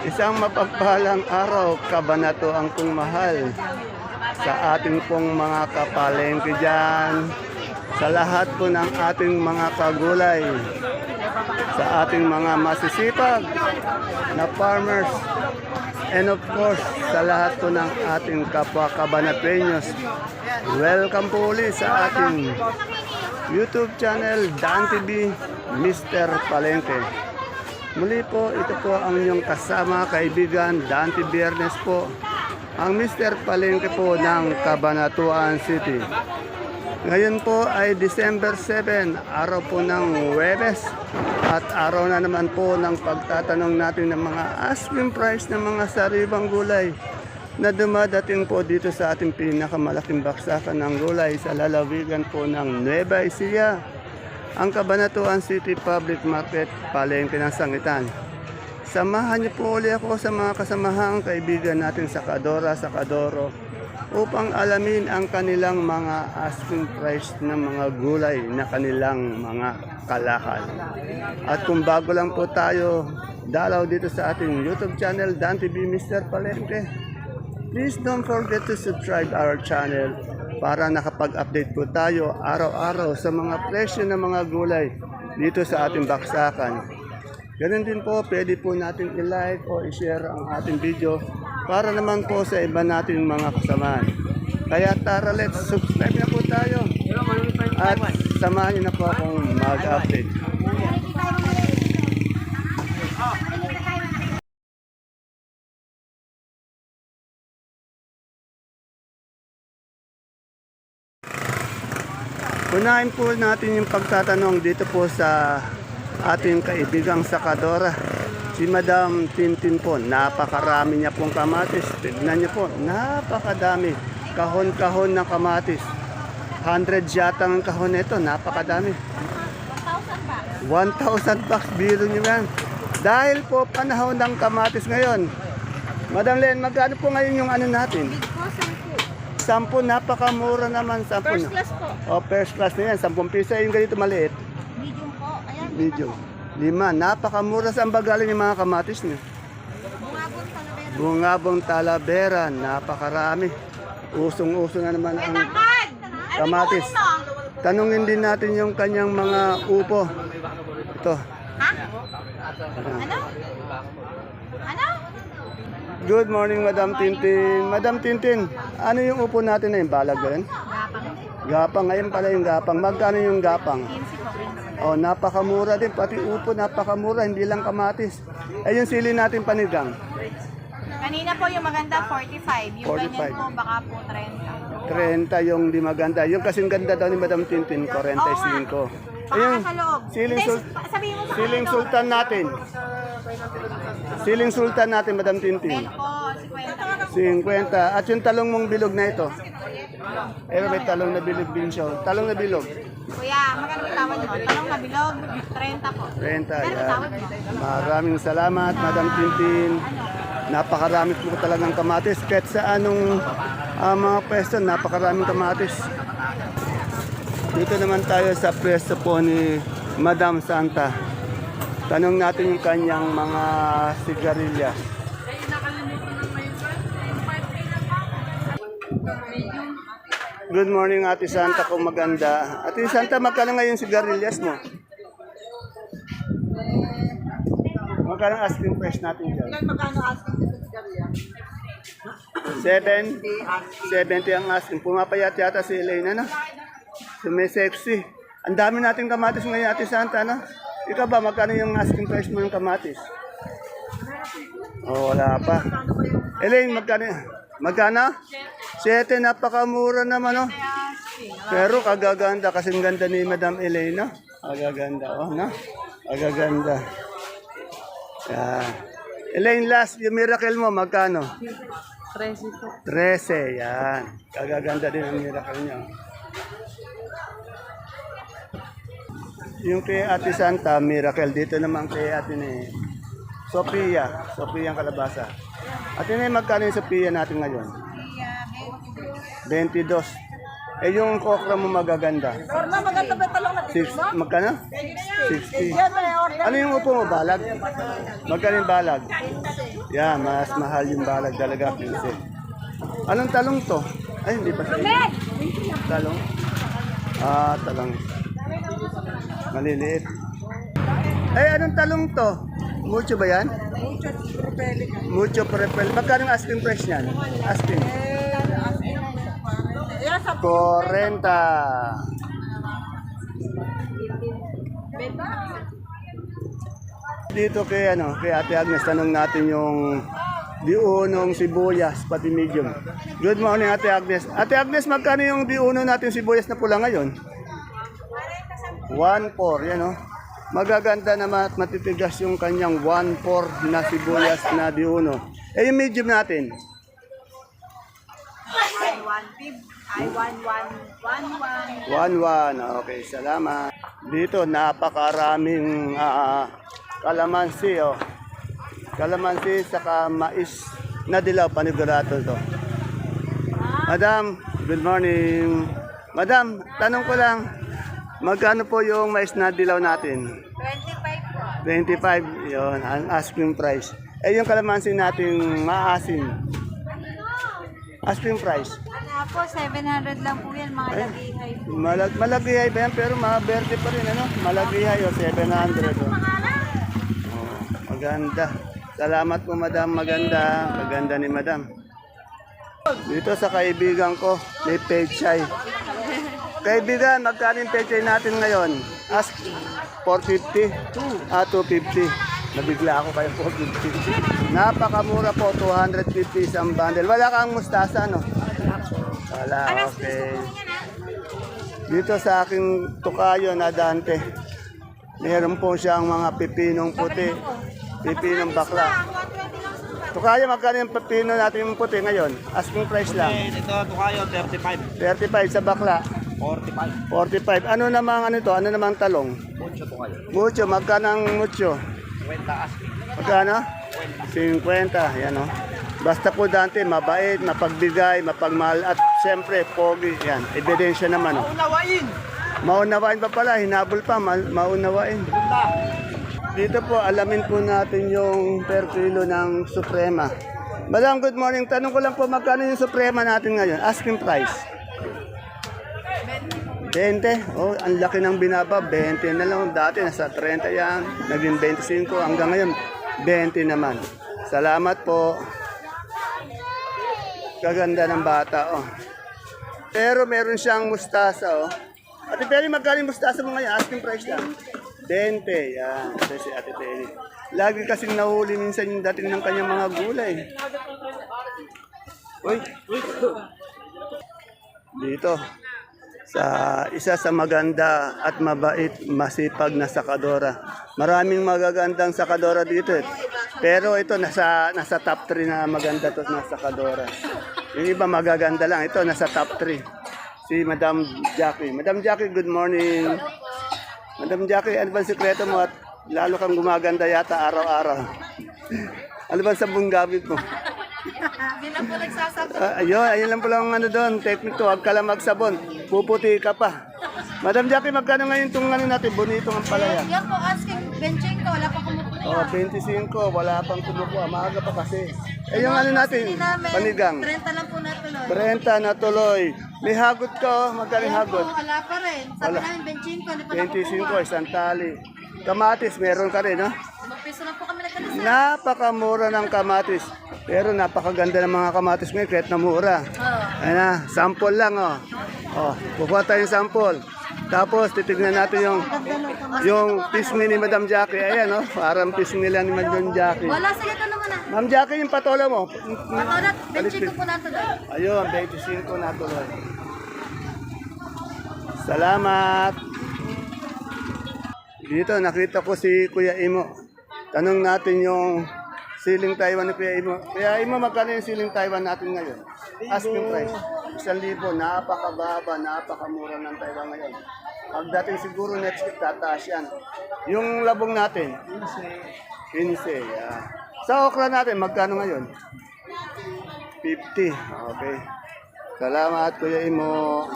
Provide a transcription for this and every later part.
Isang mapagpahalang araw, kabanato ang kong mahal sa ating pong mga kapalengke dyan, sa lahat po ng ating mga kagulay, sa ating mga masisipag na farmers, and of course, sa lahat po ng ating kapwa kabanatenyos. Welcome po ulit sa ating YouTube channel, Dan TV, Mr. Palengke. Muli po, ito po ang inyong kasama, kaibigan, Dante Biernes po, ang Mr. Palengke po ng Cabanatuan City. Ngayon po ay December 7, araw po ng Webes at araw na naman po ng pagtatanong natin ng mga asking price ng mga saribang gulay na dumadating po dito sa ating pinakamalaking baksakan ng gulay sa lalawigan po ng Nueva Ecija ang Cabanatuan City Public Market, palengke ng sangitan. Samahan niyo po uli ako sa mga kasamahang kaibigan natin sa Kadora, sa Kadoro upang alamin ang kanilang mga asking price ng mga gulay na kanilang mga kalakal. At kung bago lang po tayo dalaw dito sa ating YouTube channel, Dan TV Mr. Palengke, please don't forget to subscribe our channel para nakapag-update po tayo araw-araw sa mga presyo ng mga gulay dito sa ating baksakan. Ganun din po, pwede po natin i-like o i-share ang ating video para naman po sa iba nating mga kasamaan. Kaya tara, let's subscribe na po tayo. At samahan niyo na po akong mag-update. Unahin po natin yung pagtatanong dito po sa ating kaibigang sakadora. Si Madam Tintin po, napakarami niya pong kamatis. Tignan niyo po, napakadami. Kahon-kahon ng kamatis. 100 yata ang kahon nito, napakadami. 1,000 bucks, biro niyo yan. Dahil po panahon ng kamatis ngayon. Madam Len, magkano po ngayon yung ano natin? Sampo, napakamura naman. Sampo First class po. O, first class na yan. 10 piso yung ganito maliit. Medium po. Ayan. Medium. Lima. Napakamura sa ambagaling yung mga kamatis niyo. Bungabon talavera. Bungabong talavera. Napakarami. Usong-uso na naman ang kamatis. Tanungin din natin yung kanyang mga upo. Ito. Ha? Ano? Ano? Good morning, Madam Tintin. Madam Tintin, ano yung upo natin na yung balag ba yun? Gapang. Gapang. Ngayon pala yung gapang. Magkano yung gapang? 15 po. Oh, napakamura din. Pati upo, napakamura. Hindi lang kamatis. Eh, yung sili natin panigang. Kanina po yung maganda 45. Yung 45. ganyan po baka po 30. 30 yung di maganda. Yung kasing ganda daw ni Madam Tintin, 45. Ayun, Baka sa loob. siling, sul- sabihin mo sa siling sultan natin. Siling sultan natin, Madam Tintin. Bell po, 50. 50. At yung talong mong bilog na ito. Eh, may talong na bilog din siya. Talong na bilog. Kuya, magkano tawad mo? Talong na bilog, 30 po. 30. Pero Yan. Maraming salamat, Madam Tintin. Napakarami po talagang kamatis. Kahit sa anong ah, mga pwesto, napakaraming kamatis. Dito naman tayo sa pwesto po ni Madam Santa. Tanong natin yung kanyang mga sigarilyas. Good morning, Ate Santa, kung maganda. Ate Santa, magkano ngayon sigarilyas mo? Magkano ang asking price natin dyan? Magkano asking sa sigarya? 7? 70 ang asking. Pumapayat yata si Elaine, ano? So, may sexy. Ang dami nating kamatis ngayon, Ate Santa, ano? Ikaw ba, magkano yung asking price mo ng kamatis? Oh, wala pa. Elaine, magkano? Magkano? 7, napakamura naman, oh. Pero kagaganda, kasing ganda ni Madam Elaine, no? Kagaganda, oh, no? Kagaganda. Yan. Elaine, last, yung miracle mo, magkano? 13 po. 13, yan. Kagaganda din ang miracle niya. Yung kay Ate Santa, miracle. Dito naman kay Ate ni Sophia. Sophia ang kalabasa. Ate ni, magkano yung Sophia natin ngayon? 22. Eh, yung kokra mo magaganda. Or na maganda ba talong na Six, magkano? 60. Yan may order. Ano yung upo mo, balag? Magkano yung balag? Yan, mas mahal yung balag talaga, 15. Anong talong to? Ay, hindi pa. Talong? Ah, talong. Maliliit. Ay, anong talong to? Mucho ba yan? Mucho prepel. Magkano ang asking price niyan? Asking. 40. Dito kay ano, kay Ate Agnes tanong natin yung diunong sibuyas pati medium. Good morning Ate Agnes. Ate Agnes, magkano yung diuno natin sibuyas na pula ngayon? 1.4, yan oh. Magaganda naman at matitigas yung kanyang 1.4 na sibuyas na diuno. Eh yung medium natin, Ay, 1 Ay, 1, 1, 1, 1. 1-1. Okay, salamat. Dito, napakaraming ah, kalamansi. Oh. Kalamansi saka mais na dilaw, panigurado to. Madam, good morning. Madam, tanong ko lang, magkano po yung mais na dilaw natin? 25 po. 25, yon ang asking price. Eh, yung kalamansi natin maasim. Asking price. Ano po, 700 lang po yan, mga lagihay po. Malag malagihay ba yan? Pero mga verde pa rin, ano? Malagihay o 700. Oh. Oh, maganda. Salamat po, madam. Maganda. Maganda ni madam. Dito sa kaibigan ko, may pechay. Kaibigan, magkano yung pechay natin ngayon? Ask 450? Ah, 250. Nabigla ako kayo 450. Napakamura po, 250 isang bundle. Wala kang mustasa, no? Wala, okay. Dito sa aking tukayo na Dante, meron po siyang mga pipinong puti, pipinong bakla. Tukayo, magkano yung pipino natin yung puti ngayon? Asking price lang. Ito, Tukayo, 35. 35 sa bakla, 45. 45. Ano namang ano to? Ano namang talong? Mucho Tukayo. Mucho, magkano ang mucho? 20 asking. Magkano? 50. Yan o. Basta po Dante, mabait, mapagbigay, mapagmahal at siyempre, pogi. Yan, ebidensya naman. Oh. Unawain! Maunawain pa pala, hinabol pa, ma- maunawain. Dito po, alamin po natin yung per kilo ng Suprema. Madam, good morning. Tanong ko lang po, magkano yung Suprema natin ngayon? Asking price. 20. Oh, ang laki ng binaba. 20 na lang. Dati nasa 30 yan. Naging 25. Hanggang ngayon, 20 naman. Salamat po. Kaganda ng bata, oh. Pero meron siyang mustasa, oh. Ate Peli, magkano mustasa mo ngayon? Asking price lang. 20, yan. Ito si Ate Peli. Lagi kasing nahuli minsan yung dating ng kanyang mga gulay. Uy, uy. Dito. Sa isa sa maganda at mabait, masipag na sakadora. Maraming magagandang sakadora dito. eh. Pero ito nasa nasa top 3 na maganda to na sakadora. Yung iba magaganda lang. Ito nasa top 3 si Madam Jackie. Madam Jackie, good morning. Madam Jackie, ano ba sikreto mo at lalo kang gumaganda yata araw-araw? ano ba sa bunggabit mo? Hindi na po nagsasabi. Ah, ayun, ayun lang pala ang ano doon, technique to, huwag ka lang magsabon, puputi ka pa. Madam Jackie, magkano ngayon itong ano natin, bonitong ang palaya? Yan po, asking benching ko, wala pa kumukuha. Oh, 25, wala pang kumukuha, maaga pa kasi. Eh yung ano natin, panigang, 30 lang po natuloy. 30 na tuloy. May hagot ka, oh, magkano hagot? Po, wala pa rin. Sabi Wala. namin benching ko, hindi pa 25, nakukuha. isang tali. Kamatis, meron ka rin, no? Magpiso lang po kami nagkalisay. Napakamura ng kamatis. Pero napakaganda ng mga kamatis ngayon, kahit na mura. Oo. Ayan na, sample lang, oh. Oh, kukuha tayong sample. Tapos, titignan natin yung yung pisngi ni Madam Jackie. Ayan, oh. Parang pisngi lang ni Madam Jackie. Wala, sige ka naman ah. Ma'am Jackie, yung patola mo. Benching ko po natuloy. Ayun, 25 na tuloy. Salamat. Dito, nakita ko si Kuya Imo. Tanong natin yung siling Taiwan ni Kuya Imo. Kuya Imo, magkano yung siling Taiwan natin ngayon? Asking price. Isang libo, napakababa, napakamura ng Taiwan ngayon. Pagdating siguro next week, tataas yan. Yung labong natin? 15. 15, yeah. Sa okra natin, magkano ngayon? 50. Okay. Salamat, Kuya Imo.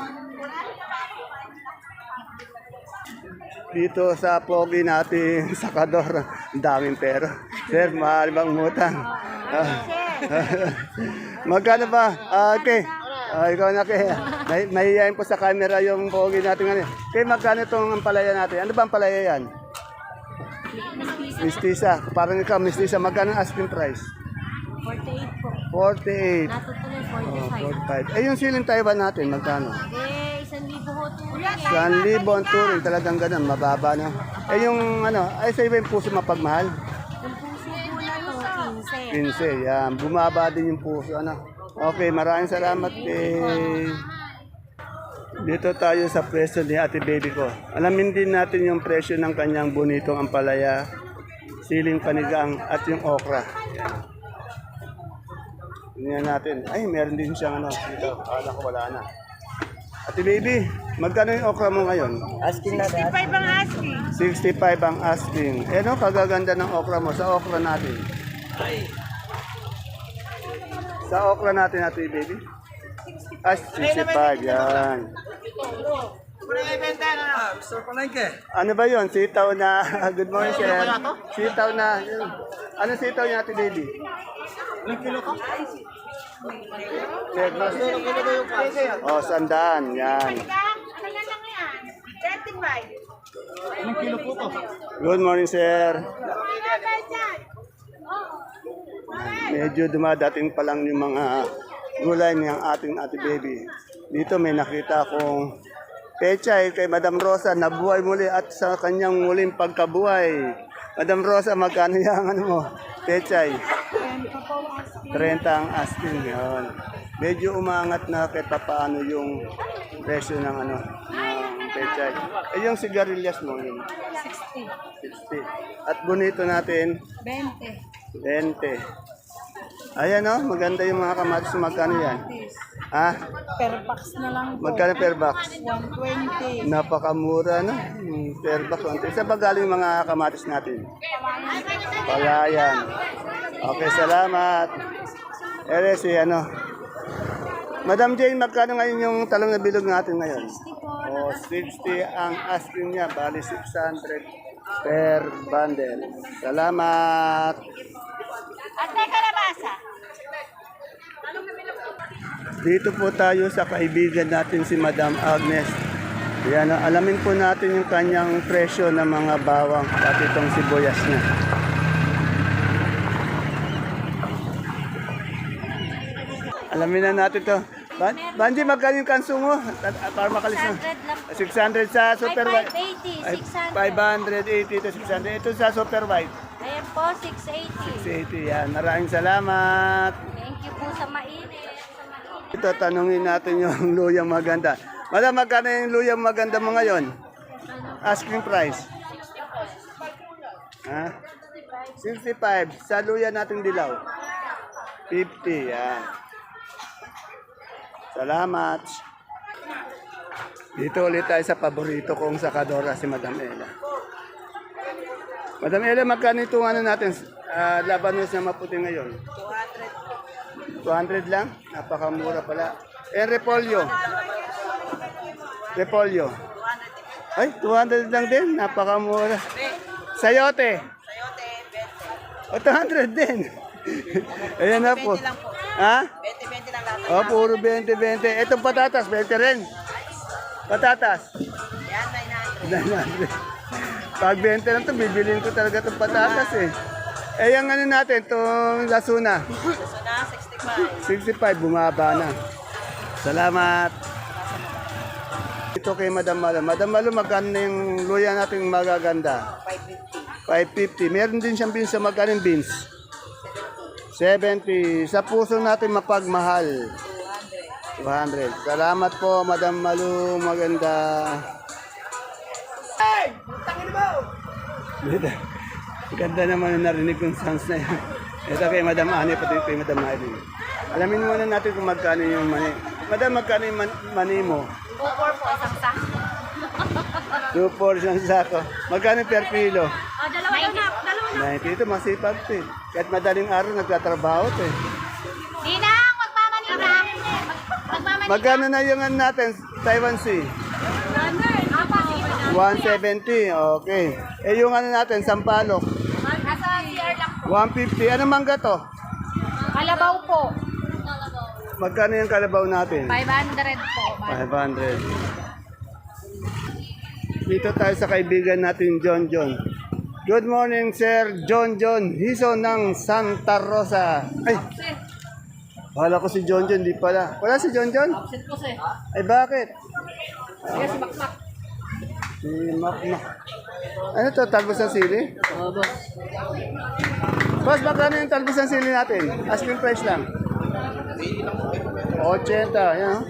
Dito sa pogi natin sa Kador, daming pera. Sir, mahal bang utang? Magkano ba? Ah, okay. Ah, ikaw na kaya. May, mahihayin po sa camera yung pogi natin ngayon. Kaya magkano itong ampalaya natin? Ano ba ampalaya yan? Mistisa. Parang ikaw, mistisa. Magkano ang asking price? 48 po. 48. Natutuloy Oh, 45. 45. Eh, yung siling Taiwan natin, magkano? Eh, isang libo ho tuloy. San libo ang turing, talagang ganun, mababa na. Eh yung ano, ay sa iba yung puso mapagmahal. 15. 15, yan. Bumaba din yung puso, ano. Okay, maraming salamat eh. Dito tayo sa presyo ni ate baby ko. Alamin din natin yung presyo ng kanyang bonitong ampalaya, siling panigang at yung okra. Yan. Tingnan natin. Ay, meron din siyang ano. Dito, akala ko wala na. Ate baby, magkano yung okra mo ngayon? Asking na 65 ang asking. 65 ang asking. Eh no, kagaganda ng okra mo sa okra natin. Sa okra natin natin, baby. Ah, 65, yan. Lang ke. Ano ba yon? Sitaw na, good morning sir. Sitaw na. Ano sitaw niya natin, baby? Ilang kilo ka? Check na. Oh, sandaan, yan. Ano lang yan? 35. Good morning, sir. Medyo dumadating pa lang yung mga gulay ng ating ate baby. Dito may nakita akong pechay kay Madam Rosa na buhay muli at sa kanyang muling pagkabuhay. Madam Rosa, magkano yung ano mo? Pechay. 30 ang asking yun. Medyo umangat na kahit paano yung presyo ng ano, ng pechay. Eh yung sigarilyas mo yun. 60. 60. At bonito natin, 20. 20. Ayan o, maganda yung mga kamatis. Magkano yan? Ha? Per box na lang po. Magkano per box? 120. Napakamura no? Hmm, Per box. 120. Sa galing mga kamatis natin? Palayan. Okay, salamat. Ere si ano. Madam Jane, magkano ngayon yung talong na bilog natin ngayon? Oh, 60 ang asking niya, bali 600 per bundle. Salamat. Dito po tayo sa kaibigan natin si Madam Agnes. Yan, alamin po natin yung kanyang presyo ng mga bawang at itong sibuyas niya. Alamin na natin to. Ban Banji, magkano yung kanso mo? Para makalis na. 600 lang 600 po. sa super white. 580, Ay, 580 600. to 600. Ito sa super white. Ayan po, 680. 680 yan. Maraming salamat. Thank you po sa mainit. Ito, tanungin natin yung luyang maganda. Madam, magkano yung luyang maganda mo ngayon? Asking price. Ha? 65. Sa luya nating dilaw. 50. Yan. Salamat. Dito ulit tayo sa paborito kong sakadora, si Madam Ella. Madam Ella, magkano itong ano natin? Uh, labanos na maputi ngayon? 200 lang? Napakamura pala. Eh, repolyo. Repolyo. Ay, 200 lang din. Napakamura. Sayote. O, 200 din. Ayan na po. Ha? 20-20 lang lahat. O, puro 20-20. Itong patatas, 20 rin. Patatas. Yan, 900. 900. Pag 20 lang to, bibilin ko talaga itong patatas eh. Eh, yung ano natin, itong lasuna. So na, 65. 65, bumaba na. Salamat. Ito kay Madam Malo. Madam Malo, magkano na yung luya natin magaganda? 550. 550. Meron din siyang beans sa magkano beans? 70. Sa puso natin mapagmahal. 200. Salamat po, Madam Malu. Maganda. Dito. Ganda naman narinig kong sounds na yan. Ito kay Madam Ani, pati kay Madam Maylin. Alamin muna natin kung magkano yung mani. Madam, magkano yung man- mani mo? 4 po, isang sako. Two portion sako. Magkano per kilo? O, dalawa na. Dalawa na. 90. Ito, masipag to eh. Kahit madaling araw, nagtatrabaho to eh. Ninang, magmamanita. Magmamanita. Magkano na yung ano natin, Taiwan Sea? Apa, sige po. 170, okay. Eh yung ano natin, Sampalok, Nasa CR lang po. 150. Ano mangga to? Kalabaw po. Magkano yung kalabaw natin? 500 po. 500. Dito tayo sa kaibigan natin, John John. Good morning, Sir John John Hiso ng Santa Rosa. Ay, wala ko si John John, di pala. Wala si John John? Absent po sir. Ay, bakit? Yes, makmak. Si Makmak. Ano to, talbos ng sili? Oo, boss. Boss, magkano yung talbos ng sili natin? Asking price lang. 80, yan. oh.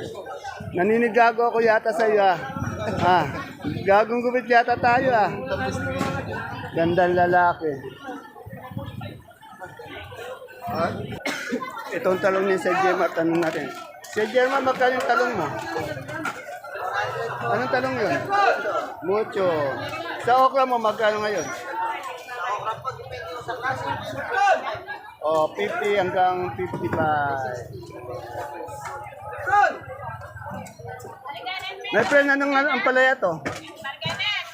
Naninigago ako yata sa iyo ah. ah. Gagong gupit yata tayo ah. Gandang lalaki. Ah. Itong talong ni Sir Gemma, tanong natin. Sir Gemma, magkano yung talong mo? Anong talong yun? Mucho. Sa okra mo, magkano ngayon? Oh, 50 hanggang 55. My friend, anong ang palaya to?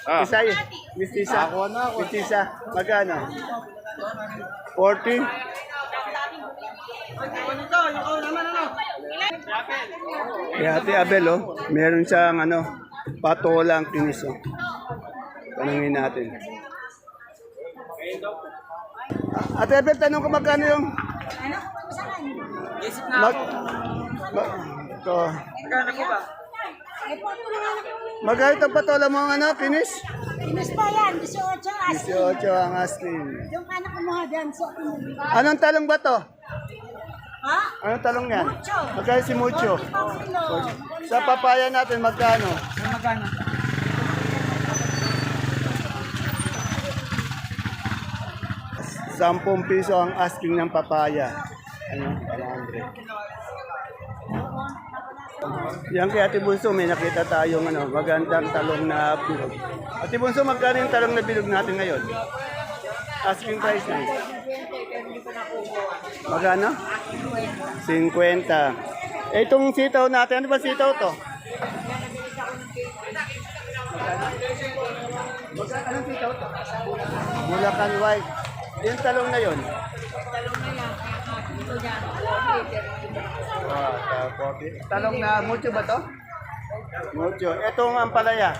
Ah. Isa yun. Mistisa. Ako na ako. Mistisa. Magkano? 40? Kaya Ate Abel, oh, meron siyang ano, patolang kinis. Oh. Tanungin natin. Ate Abel, tanong ko magkano yung... Mag... Mag... Ito. Magkano itong patola mo ang ano, kinis? Inis pa yan, 18 as 18 ang asking. Yung anak ko mga dyan, so Anong talong ba to? Ha? Anong talong yan? Mucho. Magkano si Mucho? Sa papaya natin, magkano? Magkano? Sampung piso ang asking ng papaya. Ano? 100. Yan kay Ate Bunso, may nakita tayong ano, magandang talong na bilog. Ate Bunso, magkano yung talong na bilog natin ngayon? Asking price na. Magkano? 50. Eh, itong sitaw natin, ano ba sitaw to? Anong sitaw to? Bulacan White. Yung talong na yun? Ah, ta- 40. Talong na mucho ba to? Mucho. Ito ang ampalaya.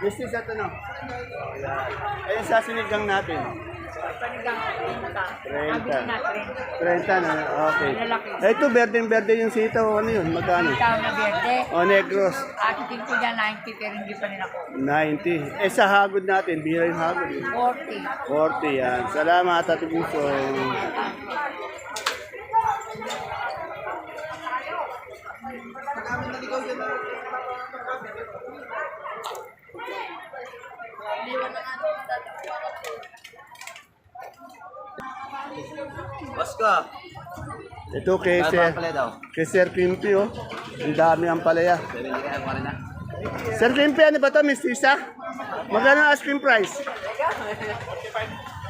Gusto sa ito no? Ayan. Ayun sa sinigang natin. 30. 30 na. Okay. Eh, Ito, berdeng-berde yung sitaw. Ano yun? Magkano? Tao na berde. O, negros. Atitin ko dyan 90 pero hindi pa nila ko. 90. Eh, sa hagod natin, bira yung hagod. eh. 40. 40 yan. Salamat, Ate Bunso. Ko. Ito kay Sir, kay Sir Kimpi, oh. Ang dami ang palaya. Ka. Sir Kimpi, ano ba to, Miss Tisa? Magkano ang ice cream price?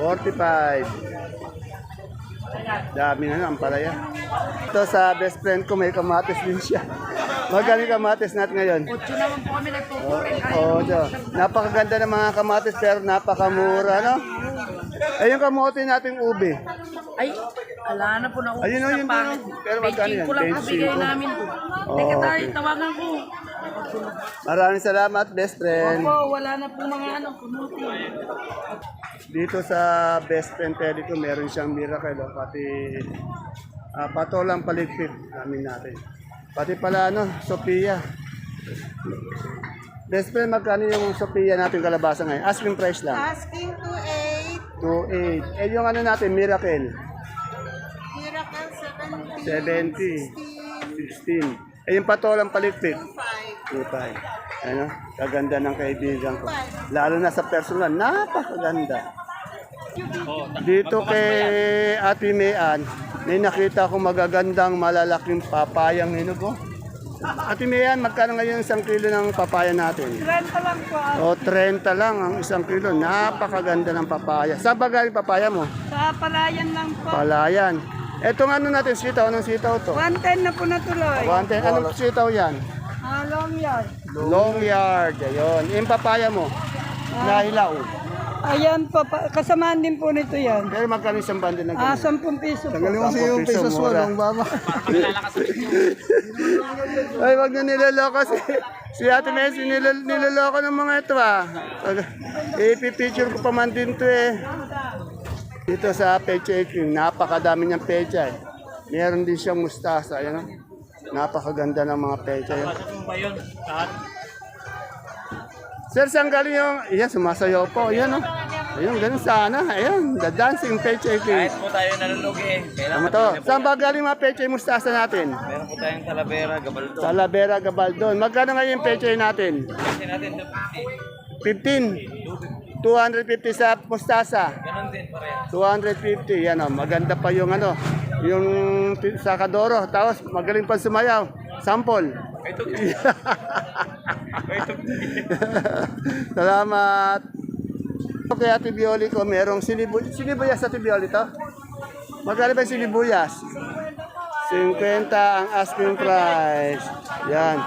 45. Dami na ang palaya. Ito sa best friend ko, may kamatis din siya. Magkano yung kamatis natin ngayon? Ocho naman po kami nagpupurin. Oo, oh, napakaganda ng mga kamatis pero napakamura, no? Yung kamote nating ubi. Ay, ala na po na Ayun, oh, yun, pangit. yun. Pero magkano yan? ko lang 25. kabigay namin po. Oh, Teka tayo, okay. tawagan ko. Maraming salamat, best friend. Opo, wala na po mga ano, kumuti. Dito sa best friend Teddy ko, meron siyang miracle, oh, pati ah, patolang paligpit namin natin. Pati pala, ano, Sophia. Best friend, magkano yung Sophia natin kalabasa ngayon? Asking price lang. Asking to 8, 2.8. Eh, yung ano natin, miracle. Miracle 70, 70. 16. Eh, yung patolang paligpit. 5, 2.5. Ano? Kaganda ng kaibigan ko. Lalo na sa personal, napakaganda. Dito kay Ate Mayan, may nakita akong magagandang malalaking papayang hinog. Ate Mayan, magkano ngayon isang kilo ng papaya natin? 30 lang po. O, 30 lang ang isang kilo. Napakaganda ng papaya. Sa bagay papaya mo? Sa palayan lang po. Palayan. Etong ano natin, sitaw. Anong sitaw to? 110 na po natuloy. Wante, anong sitaw yan? Halong yan. Long yard. Ayun. Yung papaya mo? Na hilaw. Ayan po, pa, kasamaan din po nito yan. Pero magkano isang bundle na Ah, ganyan? 10 piso po. Tanggalin mo kasi yung pesos mo, ang baba. Ay, wag na niloloko si, si Ate Messi, nilol, niloloko ng mga ito ah. Pag- Ipipicture ko pa man din to eh. Dito sa Pecha Itim, napakadami niyang pecha eh. Meron din siyang mustasa, ayan oh. Napakaganda ng mga pecha yun. Sir, saan galing yung... Ayan, sumasayaw po. Ayan, oh. Ayun, ganun sana. Ayan, the dancing pecha itim. Kahit po tayo nalulugi, Tama kailangan to. Saan ba galing mga yung mustasa natin? meron po tayong talavera, gabaldo. Sa Lavera, Gabaldon. Magkano ngayon yung pecha natin? Kasi natin 15. 250. 250 sa mustasa. Ganon din pareha. 250. Yan oh, maganda pa yung ano, yung ti- sa Kadoro. Tapos magaling pa sumayaw. Sample. Ito. Salamat. Okay, Ate Bioli ko, merong sinibu sinibuyas Ate Bioli to? Magkano ba yung sinibuyas? 50 ang asking price. Yan.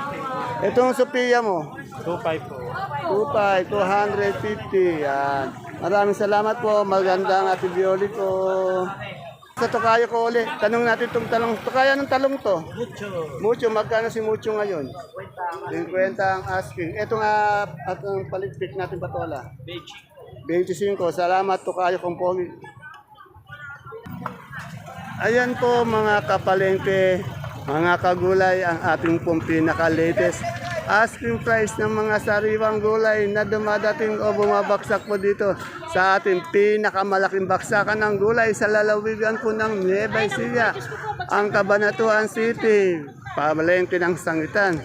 Itong Sophia mo? 2.5 po. 25, 250. Yan. Maraming salamat po. Magandang Ate Bioli ko. Sa Tokayo ko ulit. Tanong natin itong talong. Tokayo anong talong to? Mucho. Mucho. Magkano si Mucho ngayon? 50 ang asking. Ito nga at ang palitpik natin patola. 25. Salamat Tokayo kong pogi. Ayan po mga kapalengke, mga kagulay, ang ating pong pinaka-latest asking price ng mga sariwang gulay na dumadating o bumabaksak po dito sa ating pinakamalaking baksakan ng gulay sa lalawigan po ng Nueva Ecija, ang Cabanatuan City, palengke ng Sangitan.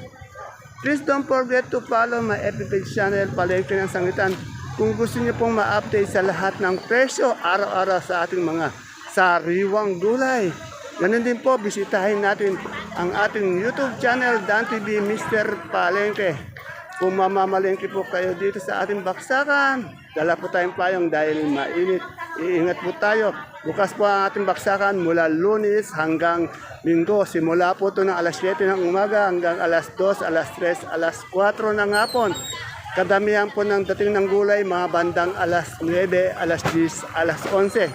Please don't forget to follow my FB channel, Palengke ng Sangitan. Kung gusto niyo pong ma-update sa lahat ng presyo araw-araw sa ating mga sariwang gulay. Ganun din po, bisitahin natin ang ating YouTube channel, Dan TV Mr. Palengke. Kung mamamalengke po kayo dito sa ating baksakan, dala po tayong payong dahil mainit. Iingat po tayo. Bukas po ang ating baksakan mula lunes hanggang linggo. Simula po ito ng alas 7 ng umaga hanggang alas 2, alas 3, alas 4 ng hapon. Kadamihan po ng dating ng gulay, mga bandang alas 9, alas 10, alas 11.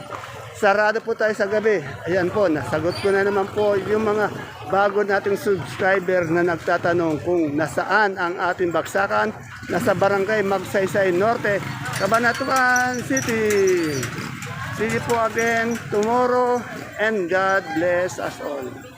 Sarado po tayo sa gabi. Ayan po, nasagot ko na naman po yung mga bago nating subscriber na nagtatanong kung nasaan ang ating baksakan. Nasa Barangay Magsaysay Norte, Cabanatuan City. See you po again tomorrow and God bless us all.